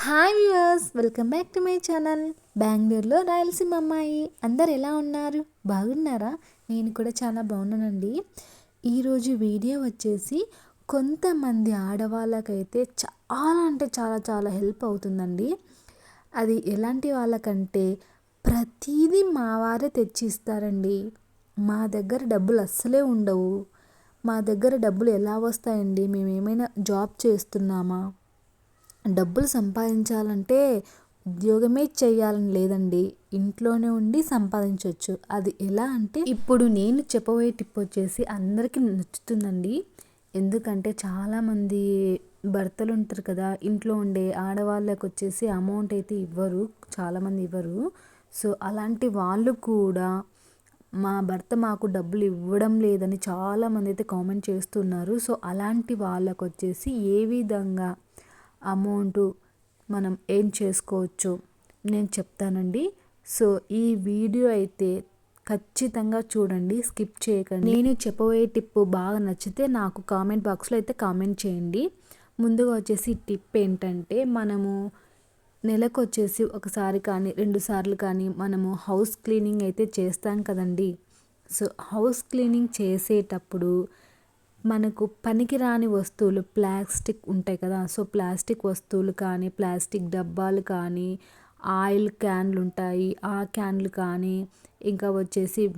Hi viewers welcome back to my channel. బెంగళూరులో రాయలసీమ అమ్మాయి. అందరు ఎలా ఉన్నారు? బాగున్నారా? నేను కూడా చాలా బాగున్నానండి. ఈరోజు వీడియో వచ్చేసి కొంతమంది ఆడవాళ్ళకైతే చాలా అంటే చాలా చాలా హెల్ప్ అవుతుందండి. అది ఎలాంటి వాళ్ళకంటే ప్రతిదీ మా వారే తెచ్చి ఇస్తారండి మా దగ్గర డబ్బులు అస్సలే ఉండవు. మా దగ్గర డబ్బులు ఎలా వస్తాయండి? మేము ఏమైనా జాబ్ చేస్తున్నామా? డబ్బులు సంపాదించాలంటే ఉద్యోగమే చేయాలని లేదండి. ఇంట్లోనే ఉండి సంపాదించవచ్చు అది ఎలా అంటే ఇప్పుడు నేను చెప్పబోయే టిప్ వచ్చేసి అందరికీ నచ్చుతుందండి. ఎందుకంటే చాలామంది భర్తలు ఉంటారు కదా ఇంట్లో ఉండే ఆడవాళ్ళకి వచ్చేసి అమౌంట్ అయితే ఇవ్వరు చాలామంది ఇవ్వరు. సో అలాంటి వాళ్ళు కూడా మా భర్త మాకు డబ్బులు ఇవ్వడం లేదని చాలామంది అయితే కామెంట్ చేస్తున్నారు. సో అలాంటి వాళ్ళకు వచ్చేసి ఏ విధంగా అమౌంట్ మనం ఏం చేసుకోవచ్చు? నేను చెప్తానండి. సో ఈ వీడియో అయితే ఖచ్చితంగా చూడండి స్కిప్ చేయకండి. నేను చెప్పబోయే టిప్ బాగా నచ్చితే నాకు కామెంట్ బాక్స్లో అయితే కామెంట్ చేయండి. ముందుగా వచ్చేసి టిప్ ఏంటంటే మనము నెలకు వచ్చేసి ఒకసారి కానీ రెండు సార్లు కానీ మనము హౌస్ క్లీనింగ్ అయితే చేస్తాం కదండి. సో హౌస్ క్లీనింగ్ చేసేటప్పుడు మనకు పనికిరాని వస్తువులు ప్లాస్టిక్ ఉంటాయి కదా. సో ప్లాస్టిక్ వస్తువులు కానీ ప్లాస్టిక్ డబ్బాలు కానీ ఆయిల్ క్యాన్లు ఉంటాయి. ఆ క్యాన్లు కానీ ఇంకా వచ్చేసి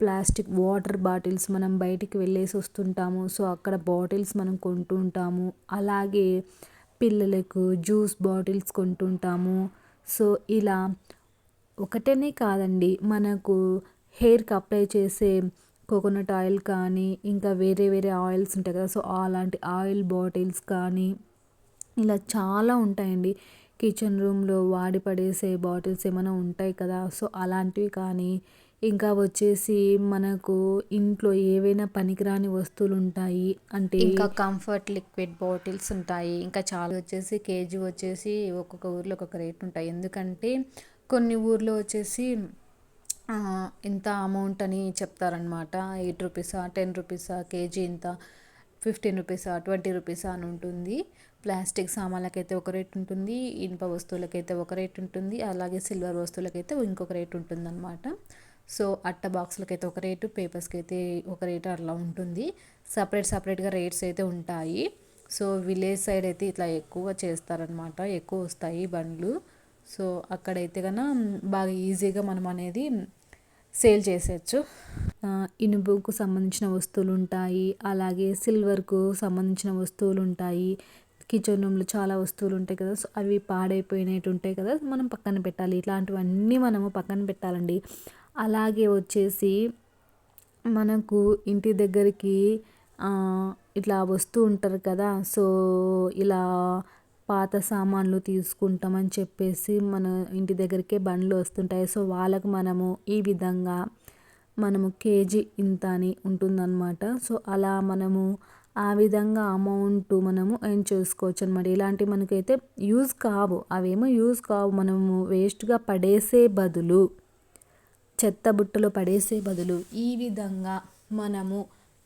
ప్లాస్టిక్ వాటర్ బాటిల్స్ మనం బయటికి వెళ్ళేసి వస్తుంటాము. సో అక్కడ బాటిల్స్ మనం కొంటూ ఉంటాము. అలాగే పిల్లలకు జ్యూస్ బాటిల్స్ కొంటుంటాము సో ఇలా ఒకటనే కాదండి. మనకు హెయిర్కి అప్లై చేసే కోకోనట్ ఆయిల్ కానీ ఇంకా వేరే వేరే ఆయిల్స్ ఉంటాయి కదా. సో అలాంటి ఆయిల్ బాటిల్స్ కానీ ఇలా చాలా ఉంటాయండి. కిచెన్ రూమ్లో వాడి పడేసే బాటిల్స్ ఏమైనా ఉంటాయి కదా. సో అలాంటివి కానీ ఇంకా వచ్చేసి మనకు ఇంట్లో ఏవైనా పనికిరాని వస్తువులు ఉంటాయి అంటే ఇంకా కంఫర్ట్ లిక్విడ్ బాటిల్స్ ఉంటాయి. ఇంకా చాలా వచ్చేసి కేజీ వచ్చేసి ఒక్కొక్క ఊర్లో ఒక్కొక్క రేట్ ఉంటాయి. ఎందుకంటే కొన్ని ఊర్లో వచ్చేసి ఇంత అమౌంట్ అని చెప్తారనమాట ఎయిట్ రూపీసా టెన్ రూపీసా కేజీ ఇంత ఫిఫ్టీన్ రూపీసా ట్వంటీ రూపీసా అని ఉంటుంది. ప్లాస్టిక్ సామాన్లకైతే ఒక రేట్ ఉంటుంది ఇనుప వస్తువులకైతే ఒక రేట్ ఉంటుంది అలాగే సిల్వర్ వస్తువులకైతే ఇంకొక రేట్ ఉంటుంది అనమాట సో అట్ట బాక్సులకి అయితే ఒక రేటు పేపర్స్కి అయితే ఒక రేటు అట్లా ఉంటుంది. సపరేట్ సపరేట్గా రేట్స్ అయితే ఉంటాయి. సో విలేజ్ సైడ్ అయితే ఇట్లా ఎక్కువ చేస్తారనమాట ఎక్కువ వస్తాయి బండ్లు. సో అక్కడైతే కన్నా బాగా ఈజీగా మనం అనేది సేల్ చేసేయచ్చు. ఇనుపుకు సంబంధించిన వస్తువులు ఉంటాయి అలాగే సిల్వర్కు సంబంధించిన వస్తువులు ఉంటాయి కిచెన్ రూమ్లో చాలా వస్తువులు ఉంటాయి కదా సో అవి పాడైపోయినట్టు ఉంటాయి కదా మనం పక్కన పెట్టాలి. ఇట్లాంటివన్నీ మనము పక్కన పెట్టాలండి. అలాగే వచ్చేసి మనకు ఇంటి దగ్గరికి ఇట్లా వస్తూ ఉంటారు కదా సో ఇలా పాత సామాన్లు తీసుకుంటామని చెప్పేసి మన ఇంటి దగ్గరికే బండ్లు వస్తుంటాయి. సో వాళ్ళకు మనము ఈ విధంగా మనము కేజీ ఇంత అని ఉంటుందన్నమాట. సో అలా మనము ఆ విధంగా అమౌంట్ మనము ఎర్న్ చేసుకోవచ్చు అనమాట ఇలాంటివి మనకైతే యూజ్ కావు. అవేమో యూజ్ కావు. మనము వేస్ట్గా పడేసే బదులు చెత్త బుట్టలో పడేసే బదులు ఈ విధంగా మనము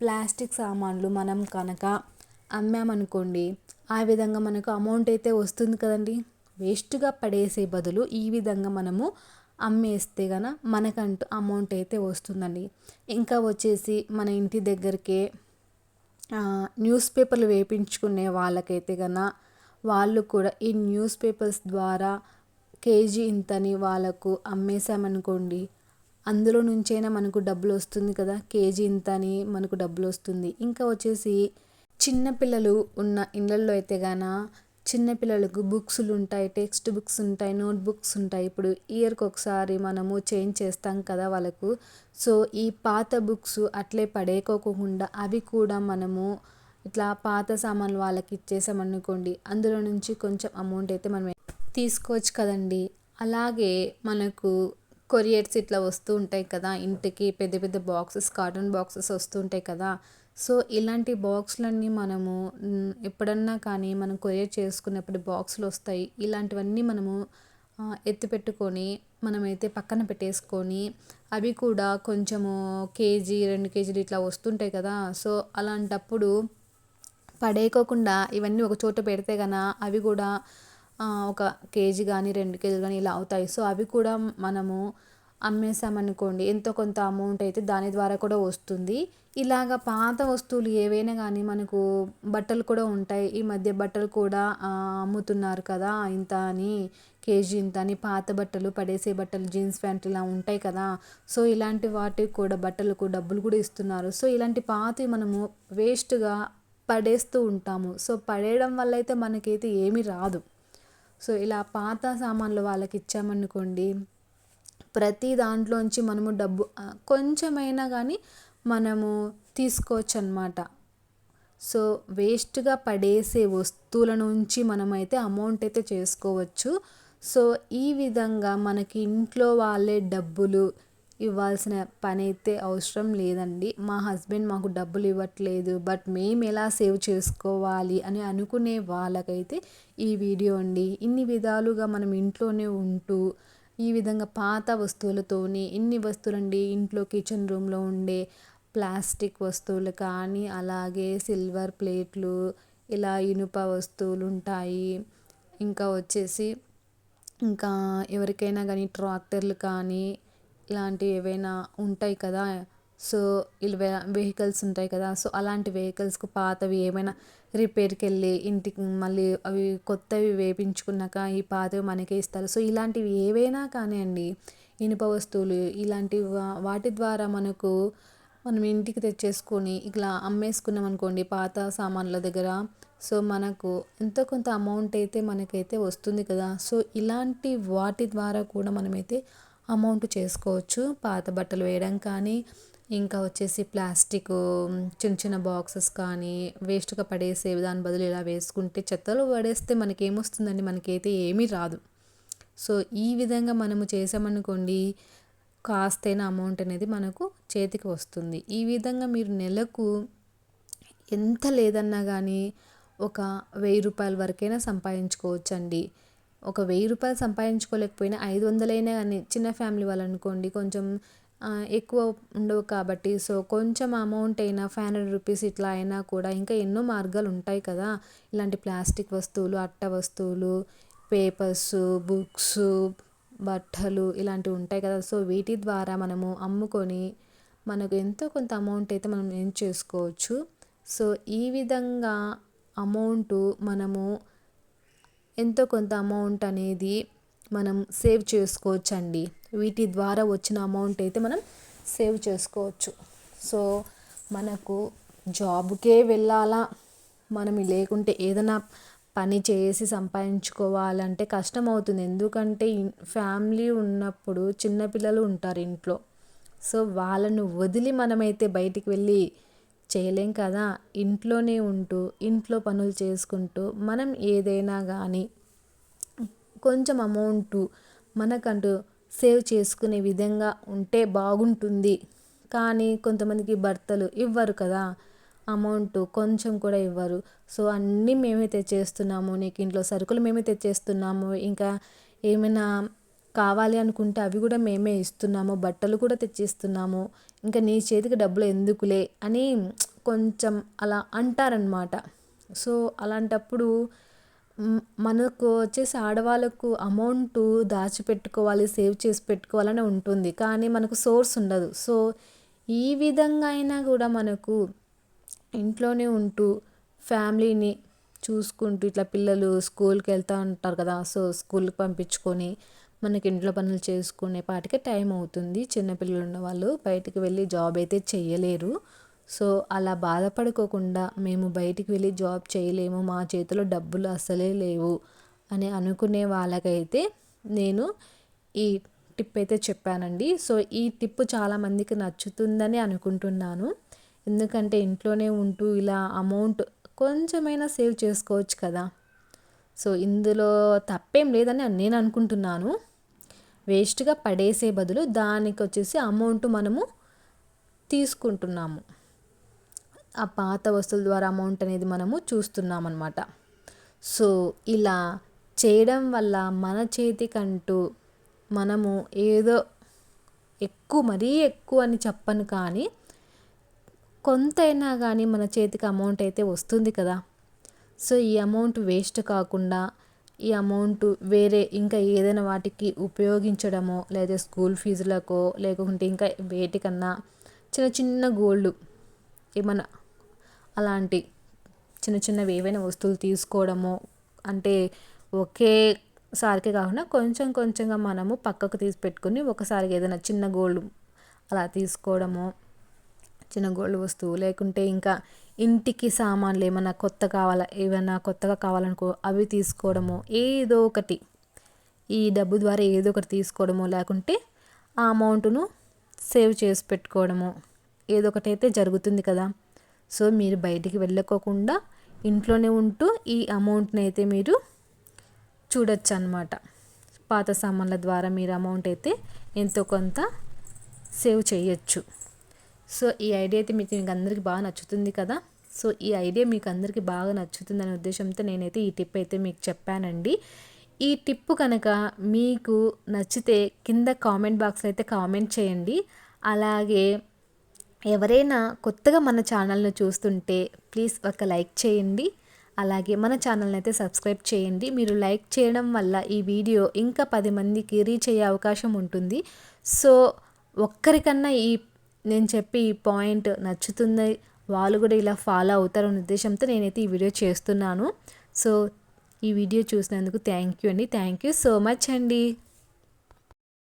ప్లాస్టిక్ సామాన్లు మనం కనుక అమ్మామనుకోండి ఆ విధంగా మనకు అమౌంట్ అయితే వస్తుంది కదండి. వేస్ట్గా పడేసే బదులు ఈ విధంగా మనము అమ్మేస్తే గన మనకంటూ అమౌంట్ అయితే వస్తుందండి. ఇంకా వచ్చేసి మన ఇంటి దగ్గరికే న్యూస్ పేపర్లు వేయించుకునే వాళ్ళకైతే గన వాళ్ళు కూడా ఈ న్యూస్ పేపర్స్ ద్వారా కేజీ ఇంతని వాళ్ళకు అమ్మేశామనుకోండి అందులో నుంచైనా మనకు డబ్బులు వస్తుంది కదా. కేజీ ఇంత అని మనకు డబ్బులు వస్తుంది. ఇంకా వచ్చేసి చిన్నపిల్లలు ఉన్న ఇళ్ళల్లో అయితే గాన చిన్నపిల్లలకు బుక్స్లు ఉంటాయి టెక్స్ట్ బుక్స్ ఉంటాయి నోట్ బుక్స్ ఉంటాయి ఇప్పుడు ఇయర్కి ఒకసారి మనము చేంజ్ చేస్తాం కదా వాళ్ళకు. సో ఈ పాత బుక్స్ అట్లే పడేకోకుండా అవి కూడా మనము ఇట్లా పాత సామాన్లు వాళ్ళకి ఇచ్చేసామనుకోండి అందులో నుంచి కొంచెం అమౌంట్ అయితే మనం తీసుకోవచ్చు కదండి. అలాగే మనకు కొరియర్స్ ఇట్లా వస్తూ ఉంటాయి కదా ఇంటికి పెద్ద పెద్ద బాక్సెస్ కార్టూన్ బాక్సెస్ వస్తుంటాయి కదా. సో ఇలాంటి బాక్స్లన్నీ మనము ఎప్పుడన్నా కానీ మనం కొరియర్ చేసుకున్నప్పుడు బాక్సులు వస్తాయి. ఇలాంటివన్నీ మనము ఎత్తిపెట్టుకొని మనమైతే పక్కన పెట్టేసుకొని అవి కూడా కొంచెము కేజీ రెండు కేజీలు ఇట్లా వస్తుంటాయి కదా. సో అలాంటప్పుడు పడేయకోకుండా ఇవన్నీ ఒక చోట పెడితే కన అవి కూడా ఒక కేజీ కానీ రెండు కేజీలు కానీ ఇలా అవుతాయి. సో అవి కూడా మనము అమ్మేసామనుకోండి ఎంతో కొంత అమౌంట్ అయితే దాని ద్వారా కూడా వస్తుంది. ఇలాగ పాత వస్తువులు ఏవైనా కానీ మనకు బట్టలు కూడా ఉంటాయి. ఈ మధ్య బట్టలు కూడా అమ్ముతున్నారు కదా ఇంత అని కేజీ ఇంత అని పాత బట్టలు పడేసే బట్టలు జీన్స్ ప్యాంట్ ఇలా ఉంటాయి కదా. సో ఇలాంటి వాటికి కూడా బట్టలకు డబ్బులు కూడా ఇస్తున్నారు. సో ఇలాంటి పాతవి మనము వేస్ట్గా పడేస్తూ ఉంటాము. సో పడేయడం వల్ల అయితే మనకైతే ఏమీ రాదు. సో ఇలా పాత సామాన్లు వాళ్ళకి ఇచ్చామనుకోండి ప్రతి దాంట్లోంచి మనము డబ్బు కొంచెమైనా కానీ మనము తీసుకోవచ్చు అనమాట సో వేస్ట్గా పడేసే వస్తువుల నుంచి మనమైతే అమౌంట్ అయితే చేసుకోవచ్చు. సో ఈ విధంగా మనకి ఇంట్లో వాళ్ళే డబ్బులు ఇవ్వాల్సిన పని అయితే అవసరం లేదండి. మా హస్బెండ్ మాకు డబ్బులు ఇవ్వట్లేదు బట్ మేము ఎలా సేవ్ చేసుకోవాలి అని అనుకునే వాళ్ళకైతే ఈ వీడియో అండి. ఇన్ని విధాలుగా మనం ఇంట్లోనే ఉంటూ ఈ విధంగా పాత వస్తువులతోని ఇన్ని వస్తువులండి ఇంట్లో కిచెన్ రూమ్లో ఉండే ప్లాస్టిక్ వస్తువులు కానీ అలాగే సిల్వర్ ప్లేట్లు ఇలా ఇనుప వస్తువులు ఉంటాయి ఇంకా వచ్చేసి ఇంకా ఎవరికైనా కానీ ట్రాక్టర్లు కానీ ఇలాంటివి ఏవైనా ఉంటాయి కదా సో ఇలా వెహికల్స్ ఉంటాయి కదా సో అలాంటి వెహికల్స్కు పాతవి ఏమైనా రిపేర్కి వెళ్ళి ఇంటికి మళ్ళీ అవి కొత్తవి వేపించుకున్నాక ఈ పాతవి మనకే ఇస్తారు. సో ఇలాంటివి ఏవైనా కానివ్వండి ఇనుప వస్తువులు ఇలాంటి వా- వాటి ద్వారా మనకు మనం ఇంటికి తెచ్చేసుకొని ఇట్లా అమ్మేసుకున్నాం అనుకోండి పాత సామాన్ల దగ్గర. సో మనకు ఎంతో కొంత అమౌంట్ అయితే మనకైతే వస్తుంది కదా. సో ఇలాంటి వాటి ద్వారా కూడా మనమైతే అమౌంట్ చేసుకోవచ్చు. పాత బట్టలు వేయడం కానీ ఇంకా వచ్చేసి ప్లాస్టిక్ చిన్న చిన్న బాక్సెస్ కానీ వేస్ట్గా పడేసే దాని బదులు ఇలా వేసుకుంటే చెత్తలో పడేస్తే మనకి ఏమొస్తుందండి మనకైతే ఏమీ రాదు. సో ఈ విధంగా మనము చేసామనుకోండి కాస్తైన అమౌంట్ అనేది మనకు చేతికి వస్తుంది. ఈ విధంగా మీరు నెలకు ఎంత లేదన్నా కానీ ఒక వెయ్యి రూపాయల వరకైనా సంపాదించుకోవచ్చండి. ఒక వెయ్యి రూపాయలు సంపాదించుకోలేకపోయినా ఐదు వందలైనా కానీ చిన్న ఫ్యామిలీ వాళ్ళు అనుకోండి కొంచెం ఎక్కువ ఉండవు కాబట్టి సో కొంచెం అమౌంట్ అయినా ఫైవ్ హండ్రెడ్ రూపీస్ ఇట్లా అయినా కూడా ఇంకా ఎన్నో మార్గాలు ఉంటాయి కదా. ఇలాంటి ప్లాస్టిక్ వస్తువులు అట్ట వస్తువులు పేపర్స్ బుక్స్ బట్టలు ఇలాంటివి ఉంటాయి కదా. సో వీటి ద్వారా మనము అమ్ముకొని మనకు ఎంతో కొంత అమౌంట్ అయితే మనం ఏం చేసుకోవచ్చు. సో ఈ విధంగా అమౌంట్ మనము ఎంతో కొంత అమౌంట్ అనేది మనం సేవ్ చేసుకోవచ్చండి. వీటి ద్వారా వచ్చిన అమౌంట్ అయితే మనం సేవ్ చేసుకోవచ్చు. సో మనకు జాబ్కే వెళ్ళాలా? మనం లేకుంటే ఏదైనా పని చేసి సంపాదించుకోవాలంటే కష్టం అవుతుంది ఎందుకంటే ఫ్యామిలీ ఉన్నప్పుడు చిన్నపిల్లలు ఉంటారు ఇంట్లో. సో వాళ్ళను వదిలి మనమైతే బయటికి వెళ్ళి చేయలేం కదా? ఇంట్లోనే ఉంటూ ఇంట్లో పనులు చేసుకుంటూ మనం ఏదైనా కానీ కొంచెం అమౌంట్ మనకంటూ సేవ్ చేసుకునే విధంగా ఉంటే బాగుంటుంది. కానీ కొంతమందికి భర్తలు ఇవ్వరు కదా. అమౌంట్ కొంచెం కూడా ఇవ్వరు. సో అన్నీ మేమే తెచ్చేస్తున్నాము. నీకు ఇంట్లో సరుకులు మేమే తెచ్చేస్తున్నాము. ఇంకా ఏమైనా కావాలి అనుకుంటే అవి కూడా మేమే ఇస్తున్నాము. బట్టలు కూడా తెచ్చిస్తున్నాము. ఇంకా నీ చేతికి డబ్బులు ఎందుకులే అని కొంచెం అలా అంటారనమాట సో అలాంటప్పుడు మనకు వచ్చేసి ఆడవాళ్ళకు అమౌంట్ దాచిపెట్టుకోవాలి సేవ్ చేసి పెట్టుకోవాలని ఉంటుంది. కానీ మనకు సోర్స్ ఉండదు. సో ఈ విధంగా అయినా కూడా మనకు ఇంట్లోనే ఉంటూ ఫ్యామిలీని చూసుకుంటూ ఇట్లా పిల్లలు స్కూల్కి వెళ్తూ ఉంటారు కదా సో స్కూల్కి పంపించుకొని మనకి ఇంట్లో పనులు చేసుకునే పాటికే టైం అవుతుంది. చిన్నపిల్లలు ఉన్న వాళ్ళు బయటికి వెళ్ళి జాబ్ అయితే చేయలేరు సో అలా బాధపడుకోకుండా మేము బయటికి వెళ్ళి జాబ్ చేయలేము మా చేతిలో డబ్బులు అసలే లేవు అని అనుకునే వాళ్ళకైతే నేను ఈ టిప్ అయితే చెప్పానండి. సో ఈ టిప్ చాలామందికి నచ్చుతుందని అనుకుంటున్నాను. ఎందుకంటే ఇంట్లోనే ఉంటూ ఇలా అమౌంట్ కొంచెమైనా సేవ్ చేసుకోవచ్చు కదా. సో ఇందులో తప్పేం లేదని నేను అనుకుంటున్నాను. వేస్ట్గా పడేసే బదులు దానికి వచ్చేసి అమౌంట్ మనము తీసుకుంటున్నాము. ఆ పాత వస్తువుల ద్వారా అమౌంట్ అనేది మనము చూస్తున్నాం అనమాట సో ఇలా చేయడం వల్ల మన చేతికంటూ మనము ఏదో ఎక్కువ మరీ ఎక్కువ అని చెప్పను కానీ కొంతైనా కానీ మన చేతికి అమౌంట్ అయితే వస్తుంది కదా. సో ఈ అమౌంట్ వేస్ట్ కాకుండా ఈ అమౌంట్ వేరే ఇంకా ఏదైనా వాటికి ఉపయోగించడమో లేదా స్కూల్ ఫీజులకో లేకుంటే ఇంకా వేటికన్నా చిన్న చిన్న గోల్డ్ ఏమన్నా అలాంటి చిన్న చిన్నవి ఏవైనా వస్తువులు తీసుకోవడము అంటే ఒకేసారికే కాకుండా కొంచెం కొంచెంగా మనము పక్కకు తీసి పెట్టుకుని ఒకసారిగా ఏదైనా చిన్న గోల్డ్ అలా తీసుకోవడము చిన్న గోల్డ్ వస్తువు లేకుంటే ఇంకా ఇంటికి సామాన్లు ఏమైనా కొత్త కావాలా ఏమైనా కొత్తగా కావాలనుకో అవి తీసుకోవడము ఏదో ఒకటి. ఈ డబ్బు ద్వారా ఏదో ఒకటి తీసుకోవడమో లేకుంటే ఆ అమౌంట్ను సేవ్ చేసి పెట్టుకోవడము ఏదో ఒకటి అయితే జరుగుతుంది కదా. సో మీరు బయటికి వెళ్ళకోకుండా ఇంట్లోనే ఉంటూ ఈ అమౌంట్ని అయితే మీరు చూడొచ్చు అనమాట పాత సామాన్ల ద్వారా మీరు అమౌంట్ అయితే ఎంతో కొంత సేవ్ చేయొచ్చు. సో ఈ ఐడియా అయితే మీకు మీకు అందరికీ బాగా నచ్చుతుంది కదా? సో ఈ ఐడియా మీకు అందరికీ బాగా నచ్చుతుందనే ఉద్దేశంతో నేనైతే ఈ టిప్ అయితే మీకు చెప్పానండి. ఈ టిప్ కనుక మీకు నచ్చితే కింద కామెంట్ బాక్స్లో అయితే కామెంట్ చేయండి. అలాగే ఎవరైనా కొత్తగా మన ఛానల్ను చూస్తుంటే ప్లీజ్ ఒక లైక్ చేయండి. అలాగే మన ఛానల్ని అయితే సబ్స్క్రైబ్ చేయండి. మీరు లైక్ చేయడం వల్ల ఈ వీడియో ఇంకా పది మందికి రీచ్ అయ్యే అవకాశం ఉంటుంది. సో ఒక్కరికన్నా ఈ నేను చెప్పి ఈ పాయింట్ నచ్చుతుంది. వాళ్ళు కూడా ఇలా ఫాలో అవుతారనే ఉద్దేశంతో నేనైతే ఈ వీడియో చేస్తున్నాను. సో ఈ వీడియో చూసినందుకు థ్యాంక్ యూ అండి. థ్యాంక్ యూ సో మచ్ అండి.